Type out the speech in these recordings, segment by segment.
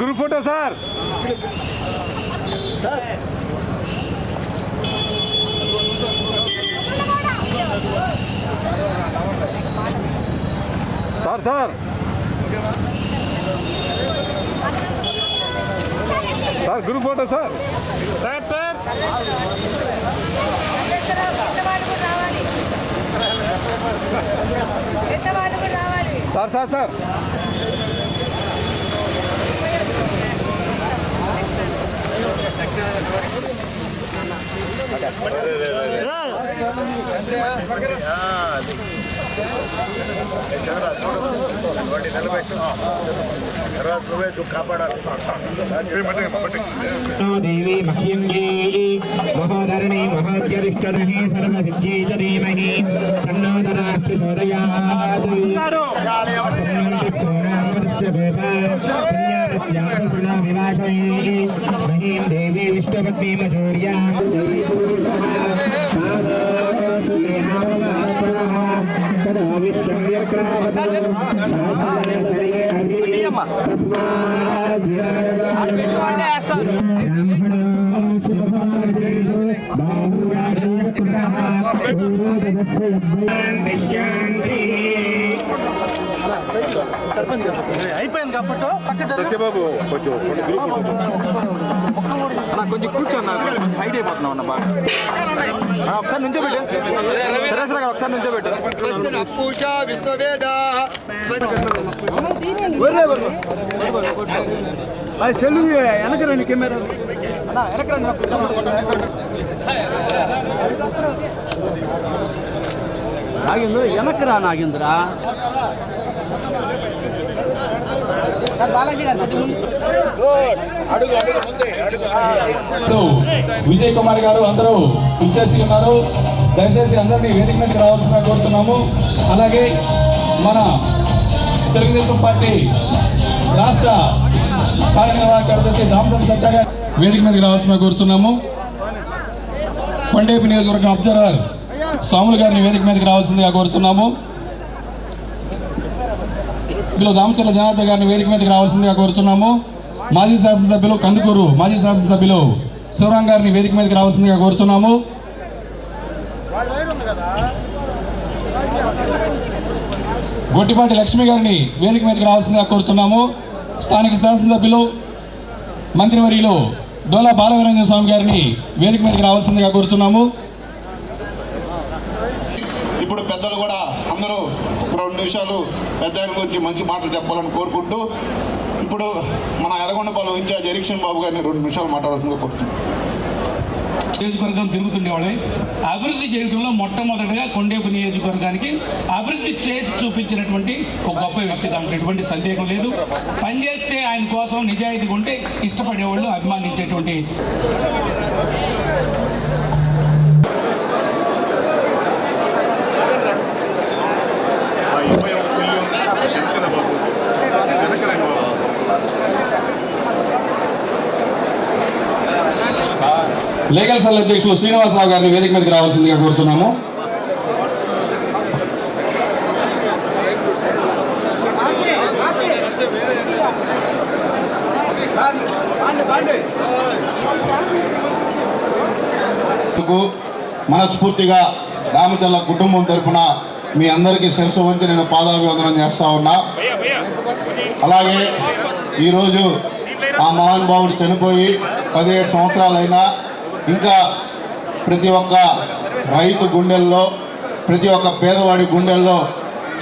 Group photo sir sir sir sir group photo sir sir sir కూడా రావాలి? Sir దేవి మహ్యం మహోధరణి మహోద్యతిష్టధని సర్వసిద్ధ్యై చ ధీమహి తన్నోదరాస్తు చోదయాత్ సమ్మంతి సోనామదస్య వేద పుణ్య सोनामृतस्य गोपान्यातस्यापसुना विवाशये महीं देवी विष्णुपत्नीमचौर्या तदा विश्वं అయిపోయింది కాబట్టి పక్క జరగ. సత్యబాబు కొంచెం కొంచెం కూర్చోన్నా కొంచెం హైట్ అయిపోతున్నావు అన్న బాగా. ఒకసారి నుంచోబెట్టు సరే సరే ఒకసారి నుంచోబెట్టు సెల్లు వెనక రండి కెమెరా. అన్న వెనక రండి నాగేంద్ర వెనక రా నాగేంద్ర. విజయ్ కుమార్ గారు అందరూ ఇచ్చేసి ఉన్నారు దయచేసి అందరినీ వేదిక మీదకి రావాల్సిన కోరుతున్నాము. అలాగే మన తెలుగుదేశం పార్టీ రాష్ట్ర కార్యనిర్వాహక కార్యదర్శి దామసం సత్య గారు వేదిక మీదకి రావాల్సిన కోరుతున్నాము. కొండేపు నియోజకవర్గం అబ్జర్వర్ స్వాములు గారిని వేదిక మీదకి రావాల్సిందిగా కోరుతున్నాము. సభ్యులు దామచర్ల జనార్దన్ గారిని వేదిక మీదకి రావాల్సిందిగా కోరుతున్నాము మాజీ శాసనసభ్యులు కందుకూరు మాజీ శాసనసభ్యులు శివరాం గారిని వేదిక మీదకి రావాల్సిందిగా కోరుతున్నాము గొట్టిపాటి లక్ష్మి గారిని వేదిక మీదకి రావాల్సిందిగా కోరుతున్నాము స్థానిక శాసనసభ్యులు మంత్రివర్యులు డోలా బాలవీరంజన స్వామి గారిని వేదిక మీదకి రావాల్సిందిగా కోరుతున్నాము ఇప్పుడు పెద్దలు రెండు నిమిషాలు పెద్ద ఆయన గురించి మంచి మాటలు చెప్పాలని కోరుకుంటూ ఇప్పుడు మన ఎర్రగొండపాలెం ఇన్ఛార్జ్ ఎరిక్షన్ బాబు గారిని రెండు నిమిషాలు మాట్లాడాల్సిందిగా కోరుతున్నాను. నియోజకవర్గం తిరుగుతుండేవాళ్ళే. అభివృద్ధి చేయడంలో మొట్టమొదటిగా కొండేపు నియోజకవర్గానికి అభివృద్ధి చేసి చూపించినటువంటి ఒక గొప్ప వ్యక్తి. దాంట్లో ఎటువంటి సందేహం లేదు. పనిచేస్తే ఆయన కోసం నిజాయితీగా ఉంటే ఇష్టపడేవాళ్ళు అభిమానించేటువంటి లీగల్ సెల్ అధ్యక్షులు శ్రీనివాసరావు గారిని వేదిక మీదకి రావాల్సిందిగా కోరుతున్నాము మనస్ఫూర్తిగా రామచల్ల కుటుంబం తరఫున మీ అందరికీ శిరసు వంచి నేను పాదాభివందనం చేస్తా ఉన్నా. అలాగే ఈరోజు ఆ మహానుభావుడు చనిపోయి పదిహేడు సంవత్సరాలైనా ఇంకా ప్రతి ఒక్క రైతు గుండెల్లో ప్రతి ఒక్క పేదవాడి గుండెల్లో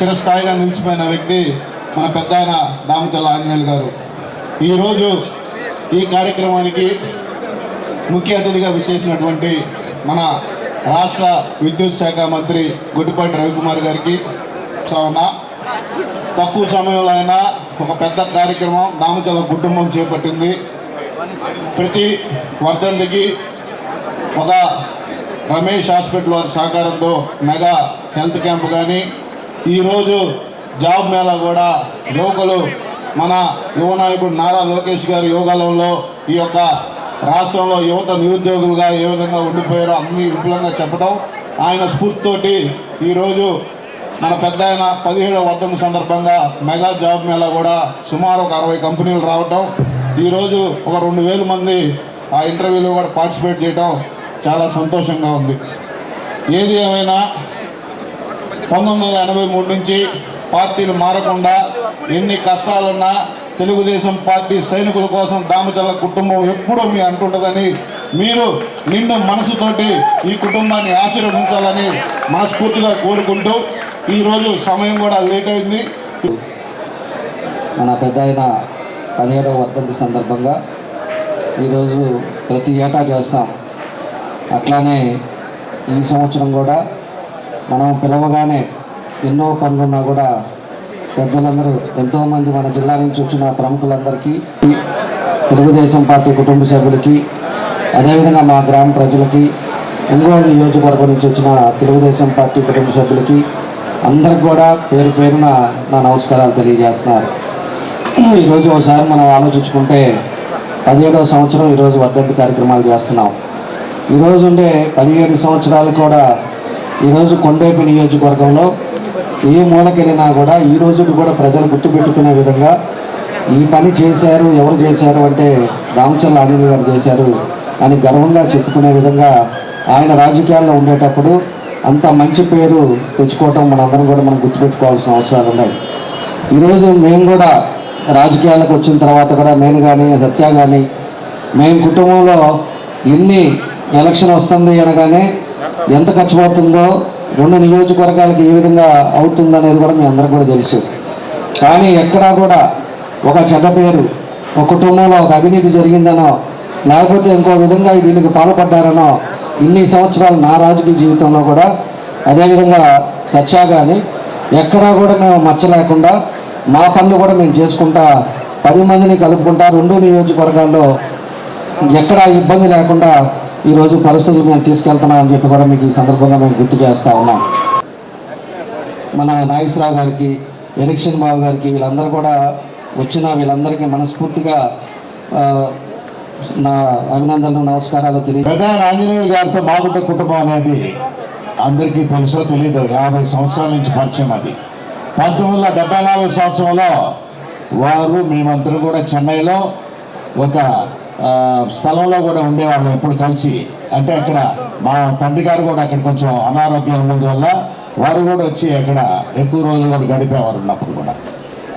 చిరస్థాయిగా నిలిచిపోయిన వ్యక్తి మన పెద్ద ఆయన దామచల్ల ఆంజనేయులు గారు. ఈరోజు ఈ కార్యక్రమానికి ముఖ్య అతిథిగా విచ్చేసినటువంటి మన రాష్ట్ర విద్యుత్ శాఖ మంత్రి గుడ్డిపాటి రవికుమార్ గారికి. ఉన్నా తక్కువ సమయంలో అయినా ఒక పెద్ద కార్యక్రమం దామచల్ల కుటుంబం చేపట్టింది. ప్రతి వర్ధంతికి ఒక రమేష్ హాస్పిటల్ వారి సహకారంతో మెగా హెల్త్ క్యాంప్ కానీ ఈరోజు జాబ్ మేళా కూడా యువకులు మన యువ నాయకుడు నారా లోకేష్ గారి యోగాలంలో ఈ యొక్క రాష్ట్రంలో యువత నిరుద్యోగులుగా ఏ విధంగా ఉండిపోయారో అన్ని విపులంగా చెప్పడం ఆయన స్ఫూర్తితోటి ఈరోజు మన పెద్ద ఆయన పదిహేడవ వర్ధన సందర్భంగా మెగా జాబ్ మేళా కూడా సుమారు ఒక అరవై కంపెనీలు రావటం ఈరోజు ఒక రెండు వేల మంది ఆ ఇంటర్వ్యూలో కూడా పార్టిసిపేట్ చేయడం చాలా సంతోషంగా ఉంది. ఏది ఏమైనా పంతొమ్మిది వందల ఎనభై మూడు నుంచి పార్టీలు మారకుండా ఎన్ని కష్టాలున్నా తెలుగుదేశం పార్టీ సైనికుల కోసం దామచల్ల కుటుంబం ఎప్పుడూ మీ అంటుండదని మీరు నిన్ను మనసుతోటి ఈ కుటుంబాన్ని ఆశీర్వదించాలని మనస్ఫూర్తిగా కోరుకుంటూ ఈరోజు సమయం కూడా లేట్ అయింది. మన పెద్ద ఆయన పదిహేడవ వర్ధంతి సందర్భంగా ఈరోజు ప్రతి ఏటా చేస్తాం. అట్లానే ఈ సంవత్సరం కూడా మనం పిలవగానే ఎన్నో పనులున్నా కూడా పెద్దలందరూ ఎంతోమంది మన జిల్లా నుంచి వచ్చిన ప్రముఖులందరికీ తెలుగుదేశం పార్టీ కుటుంబ సభ్యులకి అదేవిధంగా మా గ్రామ ప్రజలకి ఒంగోలు నియోజకవర్గం నుంచి వచ్చిన తెలుగుదేశం పార్టీ కుటుంబ సభ్యులకి అందరికి కూడా పేరు పేరున నా నమస్కారాలు తెలియజేస్తున్నారు. ఈరోజు ఒకసారి మనం ఆలోచించుకుంటే పదిహేడవ సంవత్సరం ఈరోజు వర్ధంతి కార్యక్రమాలు చేస్తున్నాం. ఈరోజు ఉండే పదిహేడు సంవత్సరాలు కూడా ఈరోజు కొండేపు నియోజకవర్గంలో ఏ మూలకెళ్ళినా కూడా ఈ రోజు కూడా ప్రజలు గుర్తుపెట్టుకునే విధంగా ఈ పని చేశారు ఎవరు చేశారు అంటే రామచంద్ర అనిల్ గారు చేశారు అని గర్వంగా చెప్పుకునే విధంగా ఆయన రాజకీయాల్లో ఉండేటప్పుడు అంత మంచి పేరు తెచ్చుకోవటం మనందరం కూడా మనం గుర్తుపెట్టుకోవాల్సిన అవసరాలు ఉన్నాయి. ఈరోజు మేము కూడా రాజకీయాలకు వచ్చిన తర్వాత కూడా నేను కానీ సత్య కానీ మేము కుటుంబంలో ఎన్ని ఎలక్షన్ వస్తుంది అనగానే ఎంత ఖర్చు అవుతుందో రెండు నియోజకవర్గాలకు ఏ విధంగా అవుతుంది అనేది కూడా మీ అందరికీ కూడా తెలుసు. కానీ ఎక్కడా కూడా ఒక చెడ్డ పేరు ఒక కుటుంబంలో ఒక అవినీతి జరిగిందనో లేకపోతే ఇంకో విధంగా దీనికి పాల్పడ్డారనో ఇన్ని సంవత్సరాలు నా రాజకీయ జీవితంలో కూడా అదేవిధంగా సత్యా కానీ ఎక్కడా కూడా మేము మచ్చ లేకుండా మా పనులు కూడా మేము చేసుకుంటా పది మందిని కలుపుకుంటా రెండు నియోజకవర్గాల్లో ఎక్కడా ఇబ్బంది లేకుండా ఈరోజు పరిస్థితులు మేము తీసుకెళ్తున్నాం అని చెప్పి కూడా మీకు ఈ సందర్భంగా మేము గుర్తు చేస్తూ ఉన్నాం. మన నాగేశ్వరరావు గారికి ఎలక్షన్ బాబు గారికి వీళ్ళందరూ కూడా వచ్చిన వీళ్ళందరికీ మనస్ఫూర్తిగా నా అభినందనలు నమస్కారాలు తెలియ ప్రధాన ఆంజనేయులు గారితో మాగుంట కుటుంబం అనేది అందరికీ తెలుసో తెలియదు యాభై సంవత్సరాల నుంచి పరిచయం అది. పంతొమ్మిది వందల డెబ్బై నాలుగు సంవత్సరంలో వారు మేమందరం కూడా చెన్నైలో ఒక స్థలంలో కూడా ఉండేవాళ్ళం ఎప్పుడు కలిసి. అంటే అక్కడ మా తండ్రి గారు కూడా అక్కడ కొంచెం అనారోగ్యం ఉన్నందువల్ల వారు కూడా వచ్చి అక్కడ ఎక్కువ రోజులు కూడా గడిపేవారు ఉన్నప్పుడు కూడా.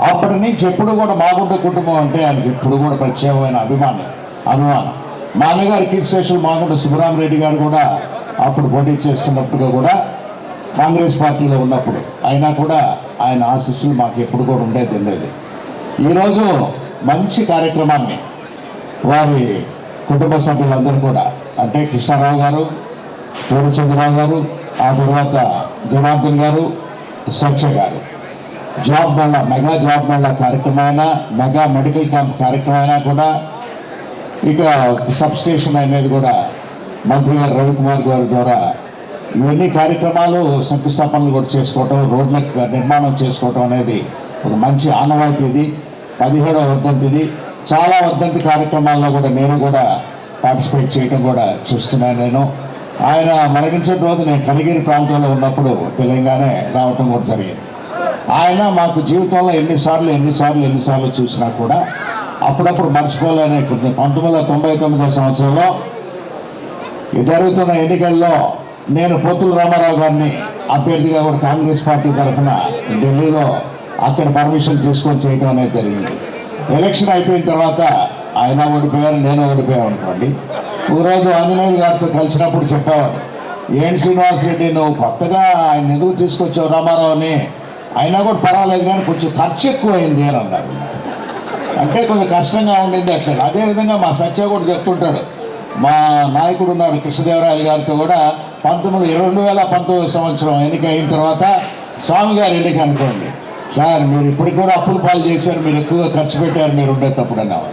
అప్పటి నుంచి ఎప్పుడు కూడా మాగుంట కుటుంబం అంటే ఆయనకి ఇప్పుడు కూడా ప్రత్యేకమైన అభిమానం అనుమానం మా అన్నగారు కిడ్ స్టేషన్ మాగుంట సుబ్బరామరెడ్డి గారు కూడా అప్పుడు పోటీ చేస్తున్నప్పుడు కూడా కాంగ్రెస్ పార్టీలో ఉన్నప్పుడు అయినా కూడా ఆయన ఆశీస్సులు మాకు ఎప్పుడు కూడా ఉండేది ఉండేది. ఈరోజు మంచి కార్యక్రమాన్ని వారి కుటుంబ సభ్యులందరూ కూడా అంటే కృష్ణారావు గారు పూర్ణచంద్రరావు గారు ఆ తర్వాత Janardhan garu Satya garu. Job mela mega job mela కార్యక్రమమైనా mega medical camp కార్యక్రమమైనా కూడా ఇక సబ్స్టేషన్ అనేది కూడా మంత్రి గారు రవికుమార్ గారి ద్వారా ఇవన్నీ కార్యక్రమాలు శంకుస్థాపనలు కూడా చేసుకోవటం రోడ్ల నిర్మాణం చేసుకోవటం అనేది ఒక మంచి ఆనవాయితీ ఇది. పదిహేడవ వర్ధంతిది. చాలా వర్ధంతి కార్యక్రమాల్లో కూడా నేను కూడా పార్టిసిపేట్ చేయడం కూడా చూస్తున్నాను నేను. ఆయన మరణించిన రోజు నేను కనిగిరి ప్రాంతంలో ఉన్నప్పుడు తెలంగాణ రావటం కూడా జరిగింది. ఆయన మాకు జీవితంలో ఎన్నిసార్లు ఎన్నిసార్లు ఎన్నిసార్లు చూసినా కూడా అప్పుడప్పుడు మర్చిపోలేనే పంతొమ్మిది వందల తొంభై తొమ్మిదవ సంవత్సరంలో ఈ జరుగుతున్న ఎన్నికల్లో నేను పోతుల రామారావు గారిని అభ్యర్థిగా కూడా కాంగ్రెస్ పార్టీ తరఫున ఢిల్లీలో అక్కడ పర్మిషన్ తీసుకొని చేయడం అనేది జరిగింది. ఎలక్షన్ అయిపోయిన తర్వాత ఆయన ఓడిపోయారు నేను ఓడిపోయాను అనుకోండి. రోజు ఆంజనేయులు గారితో కలిసినప్పుడు చెప్పేవాడు ఏంటి శ్రీనివాస్ రెడ్డి నువ్వు కొత్తగా ఆయన ఎందుకు తీసుకొచ్చావు రామారావుని? అయినా కూడా పర్వాలేదు కానీ కొంచెం ఖర్చు ఎక్కువైంది అని అన్నారు అంటే కొంచెం కష్టంగా ఉండింది అట్లా. అదేవిధంగా మా సత్య కూడా చెప్తుంటాడు మా నాయకుడు ఉన్నాడు కృష్ణదేవరాయలు గారితో కూడా పంతొమ్మిది రెండు వేల పంతొమ్మిది సంవత్సరం ఎన్నిక అయిన తర్వాత స్వామి గారు ఎన్నిక అనుకోండి. సార్ మీరు ఇప్పుడు కూడా అప్పులు పాలు చేశారు మీరు ఎక్కువగా ఖర్చు పెట్టారు మీరు ఉండేటప్పుడు అన్నవారు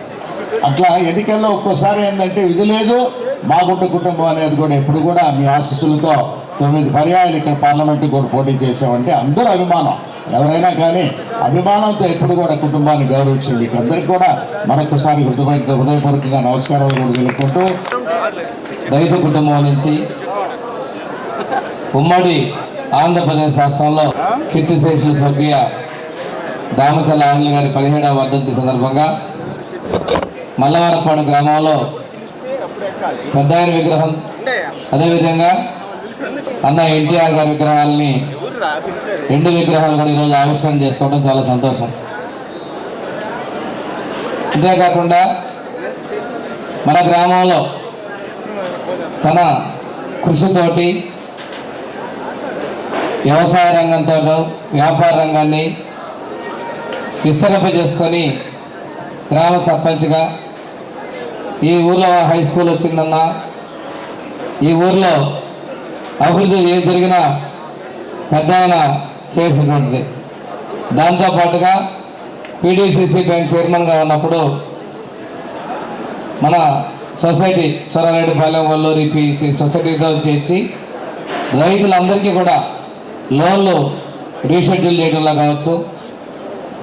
అట్లా ఎన్నికల్లో ఒక్కోసారి ఏంటంటే ఇది లేదు మాగుంట కుటుంబం అనేది కూడా ఎప్పుడు కూడా మీ ఆశీస్సులతో తొమ్మిది పర్యాయాలు ఇక్కడ పార్లమెంట్ కూడా పోటీ చేసామంటే అందరూ అభిమానం. ఎవరైనా కానీ అభిమానంతో ఎప్పుడు కూడా కుటుంబాన్ని గౌరవించింది మీకు అందరికీ కూడా మరొకసారి హృదయ హృదయపూర్వకంగా నమస్కారాలు కూడా తెలుపుకుంటూ రైతు కుటుంబం నుంచి ఉమ్మడి ఆంధ్రప్రదేశ్ రాష్ట్రంలో కీర్తిశేషులు స్వర్గీయ దామచల్ల ఆంగ్ల గారి పదిహేడవ వర్ధంతి సందర్భంగా మల్లవారపాడు గ్రామంలో పెద్ద విగ్రహం. అదేవిధంగా అన్న ఎన్టీఆర్ గారి విగ్రహాలని రెండు విగ్రహాలు కూడా ఈరోజు ఆవిష్కరణ చేసుకోవడం చాలా సంతోషం. అంతేకాకుండా మన గ్రామంలో తన కృషితోటి వ్యవసాయ రంగంతో వ్యాపార రంగాన్ని విస్తరింపజేసుకొని గ్రామ సర్పంచ్గా ఈ ఊర్లో హై స్కూల్ వచ్చిందన్న ఈ ఊర్లో అభివృద్ధి ఏది జరిగినా పెద్ద ఆయన చేసినటువంటిది. దాంతోపాటుగా పీడీసీసీ బ్యాంక్ చైర్మన్గా ఉన్నప్పుడు మన society Sorareddipalem Valluri P C చేర్చి రైతులందరికీ కూడా లోన్లు రీషెడ్యూల్ చేయడంలో కావచ్చు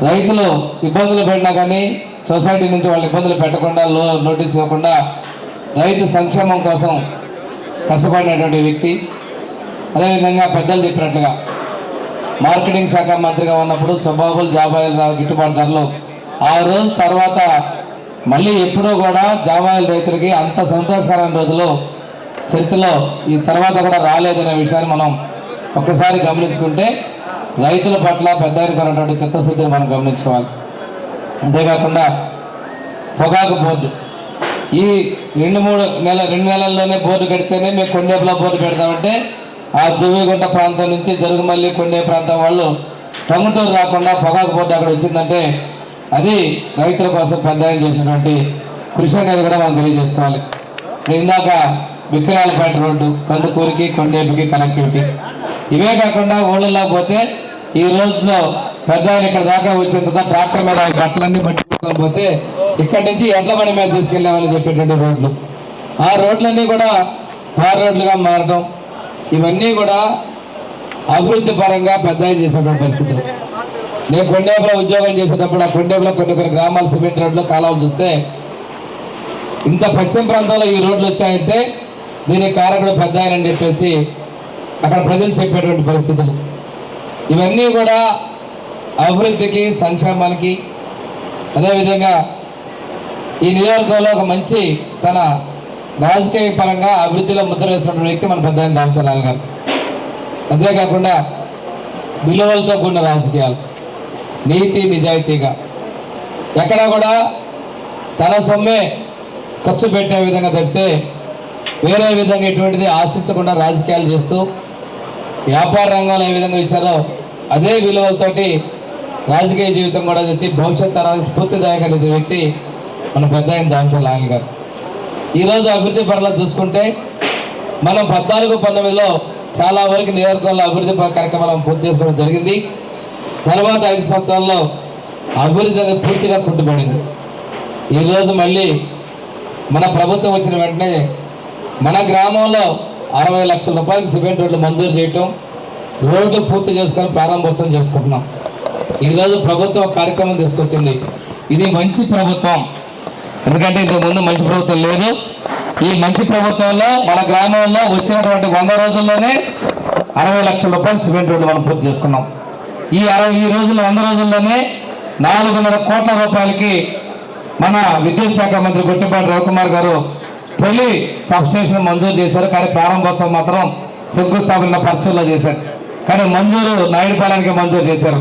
రైతులు ఇబ్బందులు పడినా కానీ సొసైటీ నుంచి వాళ్ళు ఇబ్బందులు పెట్టకుండా లో నోటీస్ ఇవ్వకుండా రైతు సంక్షేమం కోసం కష్టపడినటువంటి వ్యక్తి. అదేవిధంగా పెద్దలు చెప్పినట్లుగా మార్కెటింగ్ శాఖ మంత్రిగా ఉన్నప్పుడు సుబాబుల్ జాబాయిల్ రావు గిట్టుబాటు ధరలు. ఆ రోజు తర్వాత మళ్ళీ ఎప్పుడూ కూడా జాబాయిల్ రైతులకి అంత సంతోషకరమైన రోజులు చరిత్రలో ఈ తర్వాత కూడా రాలేదనే విషయాన్ని మనం ఒక్కసారి గమనించుకుంటే రైతుల పట్ల పెద్ద ఉన్నటువంటి చిత్తశుద్ధిని మనం గమనించుకోవాలి. అంతేకాకుండా పొగాకు బోర్డు. ఈ రెండు మూడు నెల రెండు నెలల్లోనే బోర్డు కడితేనే మేము కొండేపులో బోర్డు పెడతామంటే ఆ జువిగుంట ప్రాంతం నుంచి జరుగుమల్లి కొండే ప్రాంతం వాళ్ళు టంగుటూరు రాకుండా పొగాకు బోర్డు అక్కడ వచ్చిందంటే అది రైతుల కోసం పెద్ద చేసినటువంటి కృషి అనేది కూడా మనం తెలియజేసుకోవాలి. ఇందాక విక్రాలపేట రోడ్డు కందుకూరికి కొండేపుకి కనెక్టివిటీ ఇవే కాకుండా ఊళ్ళల్లో పోతే ఈ రోజులో పెద్ద ఆయన ఇక్కడ దాకా వచ్చిన తర్వాత ట్రాక్టర్ మీద ఆ గట్లన్నీ పట్టుకొని పోతే ఇక్కడి నుంచి ఎడ్ల బండి మీద తీసుకెళ్ళామని చెప్పేటువంటి రోడ్లు. ఆ రోడ్లన్నీ కూడా తార్ రోడ్లుగా మారడం ఇవన్నీ కూడా అభివృద్ధి పరంగా పెద్ద చేసినటువంటి పరిస్థితులు. నేను కొండేపులో ఉద్యోగం చేసేటప్పుడు ఆ కొండేపులో కొన్ని కొన్ని గ్రామాలు సిమెంట్ రోడ్లు కాలాలు చూస్తే ఇంత పశ్చిమ ప్రాంతంలో ఈ రోడ్లు వచ్చాయంటే దీనికి కారకుడు పెద్ద అని చెప్పేసి అక్కడ ప్రజలు చెప్పేటువంటి పరిస్థితులు. ఇవన్నీ కూడా అభివృద్ధికి సంక్షేమానికి అదేవిధంగా ఈ నియోజకవర్గంలో ఒక మంచి తన రాజకీయ పరంగా అభివృద్ధిలో ముద్ర వేసినటువంటి వ్యక్తి మన పెద్ద రామచంద్రలాల్ గారు. అంతేకాకుండా విలువలతో కూడిన రాజకీయాలు. నీతి నిజాయితీగా. ఎక్కడ కూడా తన సొమ్మే ఖర్చు పెట్టే విధంగా తప్పితే వేరే విధంగా ఎటువంటిది ఆశించకుండా రాజకీయాలు చేస్తూ వ్యాపార రంగంలో ఏ విధంగా ఇచ్చారో అదే విలువలతోటి రాజకీయ జీవితం కూడా వచ్చి భవిష్యత్ తరాలకు స్ఫూర్తిదాయకమైన వ్యక్తి మన పెద్ద ఆయన దామచల్ గారు. ఈరోజు అభివృద్ధి పరంలో చూసుకుంటే మనం పద్నాలుగు పంతొమ్మిదిలో చాలా వరకు నియోజకవర్గంలో అభివృద్ధి కార్యక్రమాలను పూర్తి చేసుకోవడం జరిగింది. తర్వాత ఐదు సంవత్సరాల్లో అభివృద్ధి అనేది పూర్తిగా పుట్టుబడింది ఈరోజు మళ్ళీ మన ప్రభుత్వం వచ్చిన వెంటనే మన గ్రామంలో అరవై లక్షల రూపాయలకి సిమెంట్ రోడ్లు మంజూరు చేయటం రోడ్లు పూర్తి చేసుకొని ప్రారంభోత్సవం చేసుకుంటున్నాం. ఈరోజు ప్రభుత్వం కార్యక్రమం తీసుకొచ్చింది. ఇది మంచి ప్రభుత్వం. ఎందుకంటే ఇంతకు ముందు మంచి ప్రభుత్వం లేదు. ఈ మంచి ప్రభుత్వంలో మన గ్రామంలో వచ్చినటువంటి వంద రోజుల్లోనే అరవై లక్షల రూపాయలు సిమెంట్ రోడ్లు మనం పూర్తి చేసుకున్నాం. ఈ అరవై ఈ రోజుల్లో వంద రోజుల్లోనే నాలుగున్నర కోట్ల రూపాయలకి మన విద్యాశాఖ మంత్రి గుట్టిపాటి రవికుమార్ గారు తొలి సబ్స్టేషన్ మంజూరు చేశారు. కానీ ప్రారంభోత్సవం మాత్రం శంకుస్థాపన పరచుల్లో చేశారు. కానీ మంజూరు నాయుడుపాలెంకి మంజూరు చేశారు.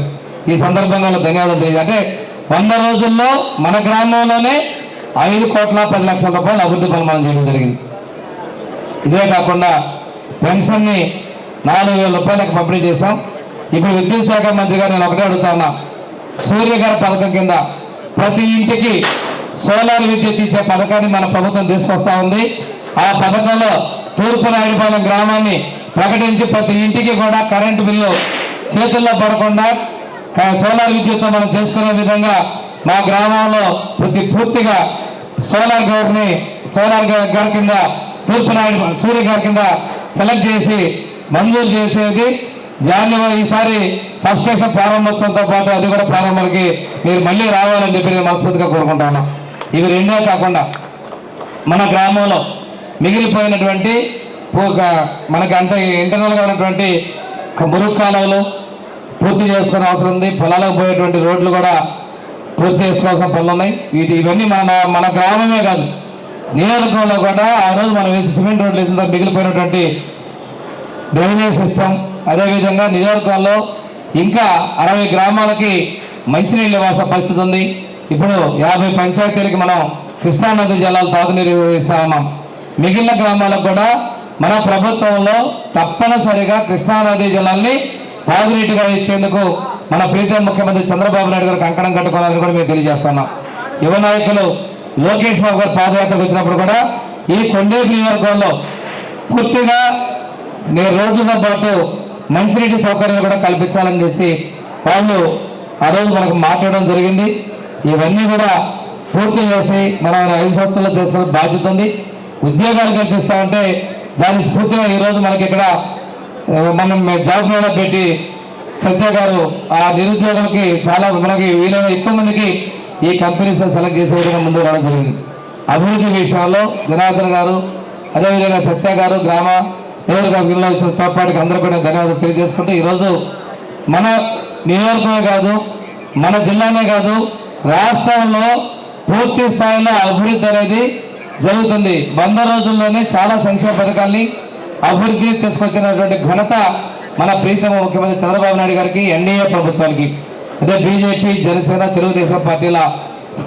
ఈ సందర్భంగా ధన్యవాదాలు తెలియదు అంటే వంద రోజుల్లో మన గ్రామంలోనే ఐదు కోట్ల పది లక్షల రూపాయలు అభివృద్ధి పనులు మనం చేయడం జరిగింది. ఇదే కాకుండా పెన్షన్ని నాలుగు వేల రూపాయలకు పంపిణీ చేశాం. ఇప్పుడు విద్యుత్ శాఖ మంత్రి గారు నేను ఒకటే అడుగుతా ఉన్నా సూర్యగార పథకం కింద ప్రతి ఇంటికి సోలార్ విద్యుత్ ఇచ్చే పథకాన్ని మన ప్రభుత్వం తీసుకొస్తా ఉంది. ఆ పథకంలో తూర్పు నాయుడుపాలెం గ్రామాన్ని ప్రకటించి ప్రతి ఇంటికి కూడా కరెంటు బిల్లు చేతుల్లో పడకుండా సోలార్ విద్యుత్తో మనం చేసుకునే విధంగా మా గ్రామంలో ప్రతి పూర్తిగా సోలార్ గవర్ని సోలార్ గారి కింద తూర్పు నాయుడు సూర్య గారి కింద సెలెక్ట్ చేసి మంజూరు చేసేది. జాన్యువరి ఈసారి సబ్స్టేషన్ ప్రారంభోత్సవంతో పాటు అది కూడా ప్రారంభానికి మీరు మళ్ళీ రావాలని చెప్పి నేను మనస్ఫూర్తిగా కోరుకుంటా ఇవి రెండే కాకుండా మన గ్రామంలో మిగిలిపోయినటువంటి మనకు అంటే ఇంటర్నల్గా ఉన్నటువంటి మురుగు కాలువలు పూర్తి చేసుకునే అవసరం ఉంది. పొలాలకు పోయేటువంటి రోడ్లు కూడా పూర్తి చేసుకోవాల్సిన పనులు ఉన్నాయి. వీటి ఇవన్నీ మన మన గ్రామమే కాదు నియోజకవర్గంలో కూడా ఆ రోజు మనం వేసి సిమెంట్ రోడ్లు వేసిన తర్వాత మిగిలిపోయినటువంటి డ్రైనేజ్ సిస్టమ్ అదేవిధంగా నియోజకవర్గంలో ఇంకా అరవై గ్రామాలకి మంచినీళ్ళు ఇవ్వాల్సిన పరిస్థితి ఉంది. ఇప్పుడు యాభై పంచాయతీలకి మనం కృష్ణానది జలాలు తాగునీరు ఇస్తా ఉన్నాం మిగిలిన గ్రామాలకు కూడా మన ప్రభుత్వంలో తప్పనిసరిగా కృష్ణానది జలాన్ని తాగునీటిగా ఇచ్చేందుకు మన ప్రీతం ముఖ్యమంత్రి చంద్రబాబు నాయుడు గారు కంకణం కట్టుకోవాలని కూడా మేము తెలియజేస్తున్నాం. యువ నాయకులు లోకేష్ బాబు గారు పాదయాత్రకు వచ్చినప్పుడు కూడా ఈ కొండేపు నియోజకవర్గంలో పూర్తిగా నేను రోడ్లతో పాటు మంచినీటి సౌకర్యాలు కూడా కల్పించాలని చెప్పి వాళ్ళు ఆ రోజు మనకు మాట్లాడడం జరిగింది. ఇవన్నీ కూడా పూర్తి చేసి మనం ఐదు సంవత్సరాలు చేసుకునే బాధ్యత ఉంది. ఉద్యోగాలు కల్పిస్తామంటే దాని స్ఫూర్తిగా ఈరోజు మనకి ఇక్కడ మనం జాబ్ పెట్టి సత్య గారు ఆ నిరుద్యోగులకి చాలా మనకి వీలైన ఎక్కువ మందికి ఈ కంపెనీస్ సెలెక్ట్ చేసే విధంగా ముందుకు రావడం జరిగింది. అభివృద్ధి విషయాల్లో జనార్దన్ గారు అదేవిధంగా సత్య గారు గ్రామ నియోజకవర్గంలో ఇచ్చిన తోడ్పాటుకి అందరూ కూడా ధన్యవాదాలు తెలియజేసుకుంటూ ఈరోజు మన నియోజకమే కాదు మన జిల్లానే కాదు రాష్ట్రంలో పూర్తి స్థాయిలో అభివృద్ధి అనేది జరుగుతుంది. వంద రోజుల్లోనే చాలా సంక్షేమ పథకాల్ని అభివృద్ధి తీసుకొచ్చినటువంటి ఘనత మన ప్రీతమ ముఖ్యమంత్రి చంద్రబాబు నాయుడు గారికి ఎన్డీఏ ప్రభుత్వానికి. అదే బీజేపీ జనసేన తెలుగుదేశం పార్టీల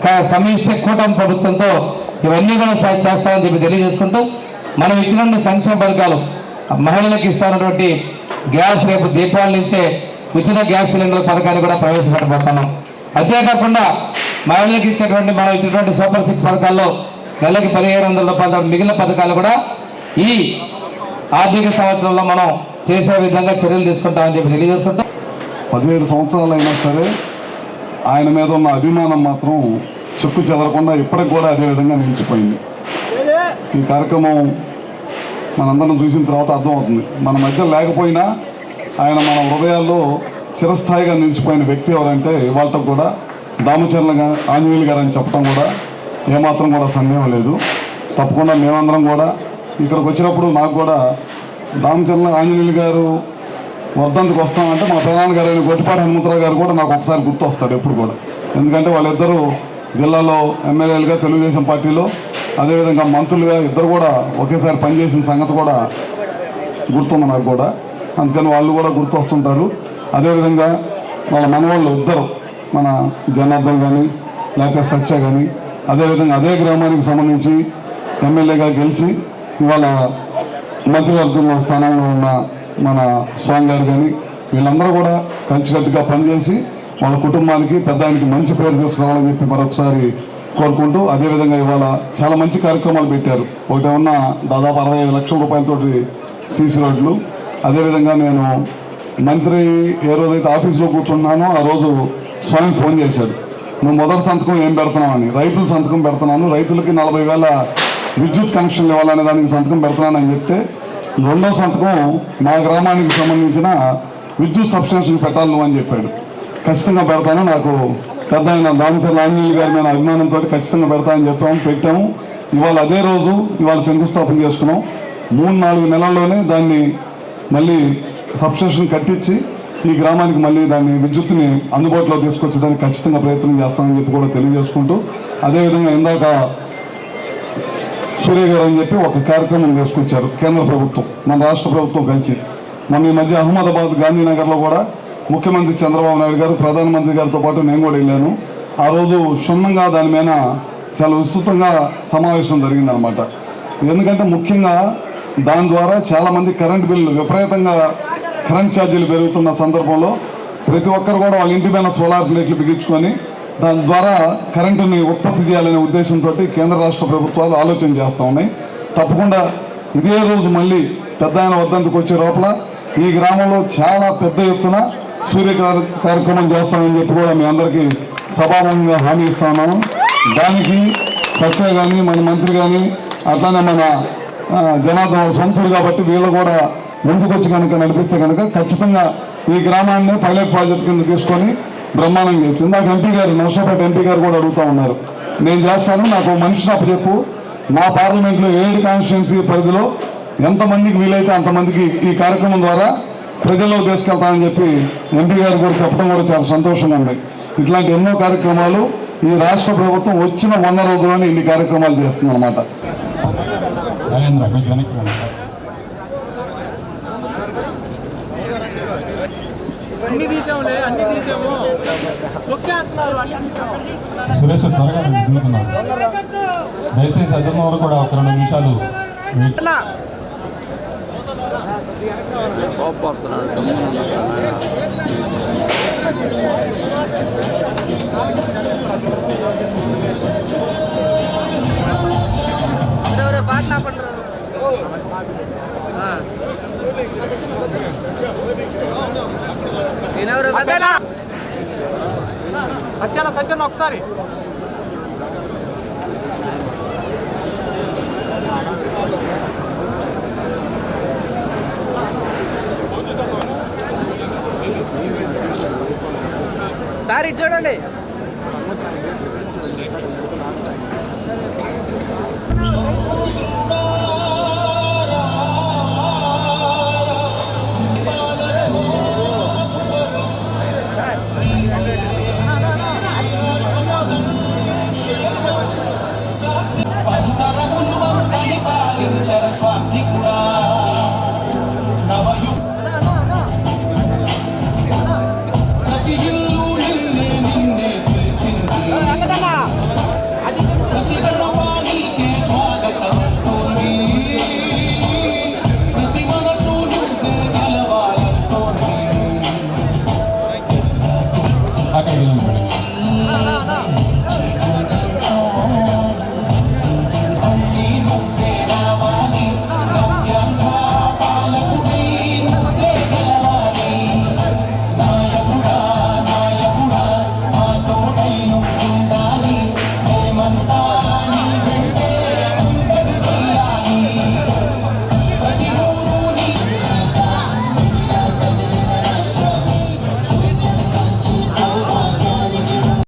క- సమిష్టి కూటమి ప్రభుత్వంతో ఇవన్నీ కూడా సా- చేస్తామని చెప్పి తెలియజేసుకుంటూ మనం ఇచ్చినటువంటి సంక్షేమ పథకాలు మహిళలకు ఇస్తున్నటువంటి గ్యాస్ రేపు దీపావళి నుంచే ఉచిత గ్యాస్ సిలిండర్ పథకాన్ని కూడా ప్రవేశపెట్టబోతున్నాం. అంతేకాకుండా మహిళలకు ఇచ్చేటువంటి మనం ఇచ్చినటువంటి సూపర్ సిక్స్ పథకాల్లో నెలకి పదిహేను వందల రూపాయల మిగిలిన పథకాలు కూడా ఈ ఆర్థిక సంవత్సరంలో మనం చేసే విధంగా చర్యలు తీసుకుంటామని చెప్పి తెలియజేసుకుంటాం పదిహేడు సంవత్సరాలు అయినా సరే ఆయన మీద ఉన్న అభిమానం మాత్రం చెక్కు చెదరకుండా ఇప్పటికి కూడా అదే విధంగా నిలిచిపోయింది. ఈ కార్యక్రమం మనందరం చూసిన తర్వాత అర్థమవుతుంది. మన మధ్య లేకపోయినా ఆయన మన హృదయాల్లో చిరస్థాయిగా నిలిచిపోయిన వ్యక్తి ఎవరంటే ఇవాళ కూడా దామచర్ల ఆంజనేయులు గారు అని చెప్పడం కూడా ఏమాత్రం కూడా సందేహం లేదు. తప్పకుండా మేమందరం కూడా ఇక్కడికి వచ్చినప్పుడు నాకు కూడా దామచర్ల ఆంజనేయులు గారు వర్ధంతికి వస్తామంటే మా ప్రధాన గారు అయిన గొట్టిపాటి హనుమంతరావు గారు కూడా నాకు ఒకసారి గుర్తు వస్తారు ఎప్పుడు కూడా. ఎందుకంటే వాళ్ళిద్దరూ జిల్లాలో ఎమ్మెల్యేలుగా తెలుగుదేశం పార్టీలో అదేవిధంగా మంత్రులుగా ఇద్దరు కూడా ఒకేసారి పనిచేసిన సంగతి కూడా గుర్తుంది నాకు కూడా. అందుకని వాళ్ళు కూడా గుర్తొస్తుంటారు. అదేవిధంగా వాళ్ళ మనవాళ్ళు ఇద్దరు మన జనార్దన్ కానీ లేకపోతే సత్య కానీ అదేవిధంగా అదే గ్రామానికి సంబంధించి ఎమ్మెల్యేగా గెలిచి ఇవాళ మంత్రివర్గంలో స్థానంలో ఉన్న మన స్వామి గారు కానీ వీళ్ళందరూ కూడా కలిసికట్టుగా పనిచేసి వాళ్ళ కుటుంబానికి పెద్ద మంచి పేరు తీసుకురావాలని చెప్పి మరొకసారి కోరుకుంటూ అదేవిధంగా ఇవాళ చాలా మంచి కార్యక్రమాలు పెట్టారు. ఒకటి ఉన్న దాదాపు అరవై ఐదు లక్షల రూపాయలతోటి సీసీ రోడ్లు. అదేవిధంగా నేను మంత్రి ఏ రోజైతే ఆఫీస్లో కూర్చున్నానో ఆ రోజు స్వామి ఫోన్ చేశాడు. నువ్వు మొదటి సంతకం ఏం పెడుతున్నావని? రైతుల సంతకం పెడుతున్నాను. రైతులకి నలభై వేల విద్యుత్ కనెక్షన్లు ఇవ్వాలనే దానికి సంతకం పెడుతున్నానని చెప్తే రెండో సంతకం మా గ్రామానికి సంబంధించిన విద్యుత్ సబ్స్టేషన్ పెట్టాలి నువ్వు అని చెప్పాడు. ఖచ్చితంగా పెడతాను. నాకు పెద్ద ఆయన దామచర్ల ఆంజనేయులు గారి మీద అభిమానంతో ఖచ్చితంగా పెడతానని చెప్పాము పెట్టాము. ఇవాళ అదే రోజు ఇవాళ శంకుస్థాపన చేసుకున్నాం. మూడు నాలుగు నెలల్లోనే దాన్ని మళ్ళీ సబ్స్టేషన్ కట్టించి ఈ గ్రామానికి మళ్ళీ దాన్ని విద్యుత్ని అందుబాటులో తీసుకొచ్చేదానికి ఖచ్చితంగా ప్రయత్నం చేస్తామని చెప్పి కూడా తెలియజేసుకుంటూ అదేవిధంగా ఇందాక సూర్య గారు అని చెప్పి ఒక కార్యక్రమం తీసుకొచ్చారు కేంద్ర ప్రభుత్వం మన రాష్ట్ర ప్రభుత్వం కలిసి. మొన్న ఈ మధ్య అహ్మదాబాద్ గాంధీనగర్లో కూడా ముఖ్యమంత్రి చంద్రబాబు నాయుడు గారు ప్రధానమంత్రి గారితో పాటు నేను కూడా వెళ్ళాను. ఆ రోజు క్షుణ్ణంగా దాని మీద చాలా విస్తృతంగా సమావేశం జరిగిందనమాట ఎందుకంటే ముఖ్యంగా దాని ద్వారా చాలామంది కరెంటు బిల్లు విపరీతంగా కరెంట్ ఛార్జీలు పెరుగుతున్న సందర్భంలో ప్రతి ఒక్కరు కూడా వాళ్ళ ఇంటి పైన సోలార్ ప్లేట్లు బిగించుకొని దాని ద్వారా కరెంటుని ఉత్పత్తి చేయాలనే ఉద్దేశంతో కేంద్ర రాష్ట్ర ప్రభుత్వాలు ఆలోచన చేస్తూ ఉన్నాయి. తప్పకుండా ఇదే రోజు మళ్ళీ పెద్ద ఆయన వద్దంతకు వచ్చే లోపల ఈ గ్రామంలో చాలా పెద్ద ఎత్తున సూర్య కార్యక్రమం చేస్తామని చెప్పి కూడా మీ అందరికీ సభాముఖంగా హామీ ఇస్తా ఉన్నాము. దానికి సత్య కానీ మన మంత్రి కానీ అట్లానే మన ఆ, జనార్దన్ సొంతూరు కాబట్టి వీళ్ళు కూడా ముందుకొచ్చి కనుక నడిపిస్తే కనుక ఖచ్చితంగా ఈ గ్రామాన్ని పైలట్ ప్రాజెక్ట్ కింద తీసుకొని బ్రహ్మాండం చేయొచ్చు ఇందాక ఎంపీ గారు నర్సాపేట ఎంపీ గారు కూడా అడుగుతూ ఉన్నారు. నేను చేస్తాను నాకు మనిషిని అప్పచెప్పు. మా పార్లమెంట్లో ఏడు కాన్స్టిట్యున్సీ పరిధిలో ఎంతమందికి వీలైతే అంతమందికి ఈ కార్యక్రమం ద్వారా ప్రజల్లో తీసుకెళ్తానని చెప్పి ఎంపీ గారు కూడా చెప్పడం కూడా చాలా సంతోషంగా ఉంది. ఇట్లాంటి ఎన్నో కార్యక్రమాలు ఈ రాష్ట్ర ప్రభుత్వం వచ్చిన వంద రోజుల్లోనే ఇన్ని కార్యక్రమాలు చేస్తుంది అనమాట నరేంద్ర కొంచెం వెనక్కి రండి. అన్ని తీసాములే అన్ని తీసాము తొక్కేస్తున్నారు సురేష్ త్వరగా రండి, దిగుతున్నాం దయచేసి అద్దెన్న వరకు కూడా ఒక రెండు నిమిషాలు వెయిట్ చేయండి. பாட்டு நான் பண்றேன் இன்னொரு பத்தனா సత్యన సత్యన ఒకసారి. సార్ ఇటు చూడండి.